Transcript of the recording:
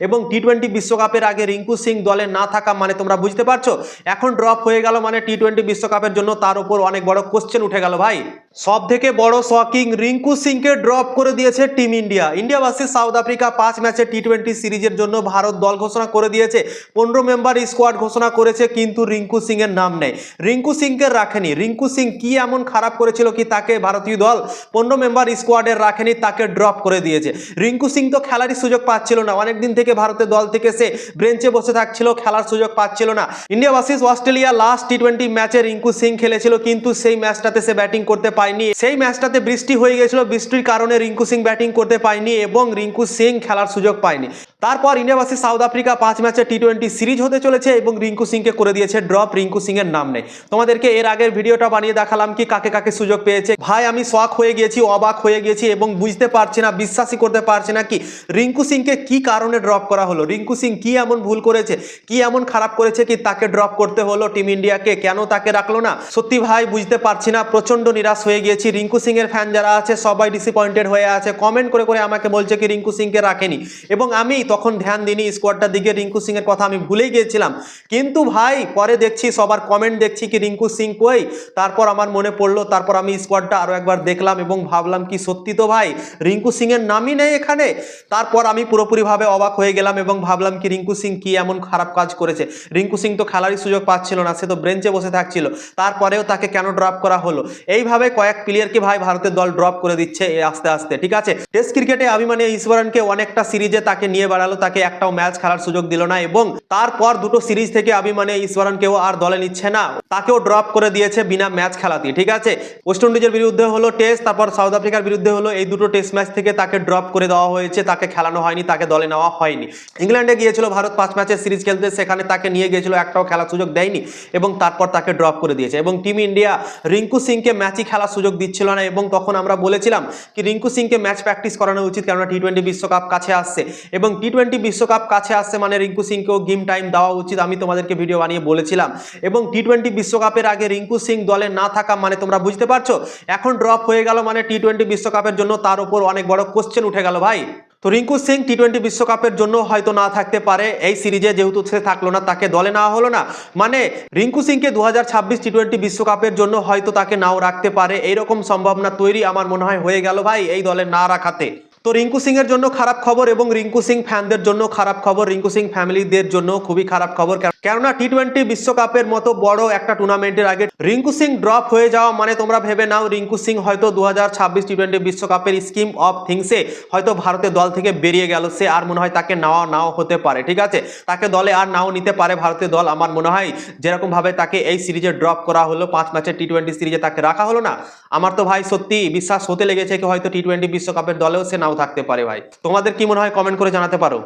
এবং টি টোয়েন্টি বিশ্বকাপের আগে রিঙ্কু সিং দলে না থাকা মানে তোমরা বুঝতে পারছ? এখন ড্রপ হয়ে গেল মানে টি টোয়েন্টি বিশ্বকাপের জন্য তার উপর অনেক বড় কোশ্চেন উঠে গেল ভাই। সব থেকে বড় শকিং রিঙ্কু সিংকে ড্রপ করে দিয়েছে team India. India versus South Africa পাঁচ ম্যাচে টি টোয়েন্টি সিরিজের জন্য ভারত দল ঘোষণা করে দিয়েছে। পনেরো মেম্বার স্কোয়াড ঘোষণা করেছে, কিন্তু রিঙ্কু সিং এর নাম নেই। রিঙ্কু সিংকে রাখেনি। রিঙ্কু সিং কি এমন খারাপ করেছিল কি তাকে ভারতীয় দল পনেরো মেম্বার স্কোয়াডের রাখেনি, তাকে ড্রপ করে দিয়েছে। রিঙ্কু সিং তো খেলারই সুযোগ পাচ্ছিল না। অনেকদিন থেকে ভারতের দল থেকে সে ব্রেঞ্চে বসে থাকছিল, খেলার সুযোগ পাচ্ছিল না। India versus Australia last T twenty ম্যাচে রিঙ্কু সিং খেলেছিল, কিন্তু সেই ম্যাচটাতে সে ব্যাটিং করতে পায়নি। সেই ম্যাচটাতে বৃষ্টি হয়ে গেছিল। বৃষ্টির কারণে রিঙ্কু সিং ব্যাটিং করতে পায়নি এবং রিঙ্কু সিং খেলার সুযোগ পায়নি। তারপর ইন্ডিয়া ভার্সেস সাউথ আফ্রিকা পাঁচ ম্যাচে টি টোয়েন্টি সিরিজ হতে চলেছে এবং রিঙ্কু সিংকে করে দিয়েছে ড্রপ। রিঙ্কু সিং এর নাম নেই। তোমাদেরকে এর আগের ভিডিওটা বানিয়ে দেখালাম কি কাকে কাকে সুযোগ পেয়েছে। ভাই, আমি শখ হয়ে গিয়েছি, অবাক হয়ে গিয়েছি এবং বুঝতে পারছি না, বিশ্বাসই করতে পারছি না কি রিঙ্কু সিংকে কি কারণে ড্রপ করা হলো? রিঙ্কু সিং কি এমন ভুল করেছে? কি এমন খারাপ করেছে কি তাকে ড্রপ করতে হলো টিম ইন্ডিয়াকে? কেন তাকে রাখল না? সত্যি ভাই, বুঝতে পারছি না প্রচণ্ড নিরাশ হয়ে গিয়েছি। রিঙ্কু সিং এর ফ্যান যারা আছে, সবাই ডিসঅ্যাপয়েন্টেড হয়ে আছে। কমেন্ট করে করে আমাকে বলছে কি রিঙ্কু সিংকে রাখেনি। এবং আমি তখন ধ্যান দিইনি, স্কোয়াডটার দিকে রিঙ্কু সিং এর কথা আমি ভুলেই গিয়েছিলাম। কিন্তু ভাই, পরে দেখছি, সবার কমেন্ট দেখছি কি রিঙ্কু সিং কই? তারপর আমার মনে পড়ল, তারপর আমি স্কোয়াডটা আরও একবার দেখলাম এবং ভাবলাম, কি সত্যি তো ভাই, রিঙ্কু সিং এর নামই নেই এখানে? তারপর আমি পুরোপুরিভাবে অবাক হয়ে গেলাম এবং ভাবলাম কি রিঙ্কু সিং কি এমন খারাপ কাজ করেছে? রিঙ্কু সিং তো খেলারই সুযোগ পাচ্ছিল না, সে তো ব্রেঞ্চে বসে থাকছিল। তারপরেও তাকে কেন ড্রপ করা হলো? এইভাবে কয়েক প্লেয়ারকে ভাই ভারতের দল ড্রপ করে দিচ্ছে আস্তে আস্তে, ঠিক আছে? টেস্ট ক্রিকেটে আমি মানে ঈশ্বরনকে অনেকটা সিরিজে তাকে নিয়ে বেড়ালো, তাকে একটাও ম্যাচ খেলার সুযোগ দিল না এবং তারপর দুটো সিরিজ থেকে অভিমানী ঈশ্বরনকেও আর দলে নিচ্ছে না। তাকেও ড্রপ করে দিয়েছে বিনা ম্যাচ খেলাতে ঠিক আছে? ওয়েস্ট ইন্ডিজের বিরুদ্ধে হলো টেস্ট তারপর সাউথ আফ্রিকার বিরুদ্ধে হলো এই দুটো টেস্ট ম্যাচ থেকে তাকে ড্রপ করে দেওয়া হয়েছে, তাকে খেলানো হয়নি, তাকে দলে নেওয়া হয়নি। ইংল্যান্ডে গিয়েছিল ভারত পাঁচ ম্যাচের সিরিজ খেলতে, সেখানে তাকে নিয়ে গিয়েছিল, একটাও খেলার সুযোগ দেয়নি এবং তারপর তাকে ড্রপ করে দিয়েছে। এবং টিম ইন্ডিয়া রিঙ্কু সিংকে ম্যাচই খেলার সুযোগ দিচ্ছিল না এবং তখন আমরা বলেছিলাম কি, রিঙ্কু সিংকে ম্যাচ প্র্যাকটিস করানো উচিত, কেননা টি টোয়েন্টি বিশ্বকাপ কাছে আসছে। এবং টোয়েন্টি বিশ্বকাপ কাছে আসছে মানে রিঙ্কু সিংকেও গেম টাইম দেওয়া উচিত, আমি তোমাদেরকে ভিডিও বানিয়ে বলেছিলাম। এবং টি টোয়েন্টি বিশ্বকাপের আগে রিঙ্কু সিং দলে না থাকা মানে তোমরা বুঝতে পারছ? এখন ড্রপ হয়ে গেল মানে টি টোয়েন্টি বিশ্বকাপের জন্য, তার উপর অনেক বড় কোশ্চেন উঠে গেল ভাই। তো রিঙ্কু সিং টি টোয়েন্টি বিশ্বকাপের জন্য হয়তো না থাকতে পারে, এই সিরিজে যেহেতু সে থাকল না, তাকে দলে নেওয়া হলো না। মানে রিঙ্কু সিংকে দু হাজার ছাব্বিশ টি টোয়েন্টি বিশ্বকাপের জন্য হয়তো তাকে নাও রাখতে পারে, এইরকম সম্ভাবনা তৈরি আমার মনে হয় হয়ে গেল ভাই এই দলে না রাখাতে। তো রিঙ্কু সিং এর জন্য খারাপ খবর এবং রিঙ্কু সিং ফ্যানদের জন্য খারাপ খবর। রিঙ্কু সিং ফ্যামিলিদের জন্য খুবই খারাপ খবর। কেন- কেননা টি টোয়েন্টি বিশ্বকাপের মতো বড় একটা টুর্নামেন্টের আগে রিঙ্কু সিং ড্রপ হয়ে যাওয়া মানে তোমরা ভেবে নাও, রিঙ্কু সিং হয়তো দু হাজার ছাব্বিশ টি টোয়েন্টি বিশ্বকাপের স্কিম অফ থিংসে হয়তো ভারতের দল থেকে বেরিয়ে গেল। সে আর মনে হয় তাকে নেওয়া নাও হতে পারে, ঠিক আছে? তাকে দলে আর নাও নিতে পারে ভারতের দল। আমার মনে হয় যেরকম ভাবে তাকে এই সিরিজে ড্রপ করা হলো, পাঁচ ম্যাচের টি টোয়েন্টি সিরিজে তাকে রাখা হলো না। আমার তো ভাই সত্যি বিশ্বাস হতে লেগেছে কি হয়তো টি টোয়েন্টি বিশ্বকাপের দলেও সে নাও থাকতে পারে ভাই। তোমাদের কি মনে হয় কমেন্ট করে জানাতে পারো?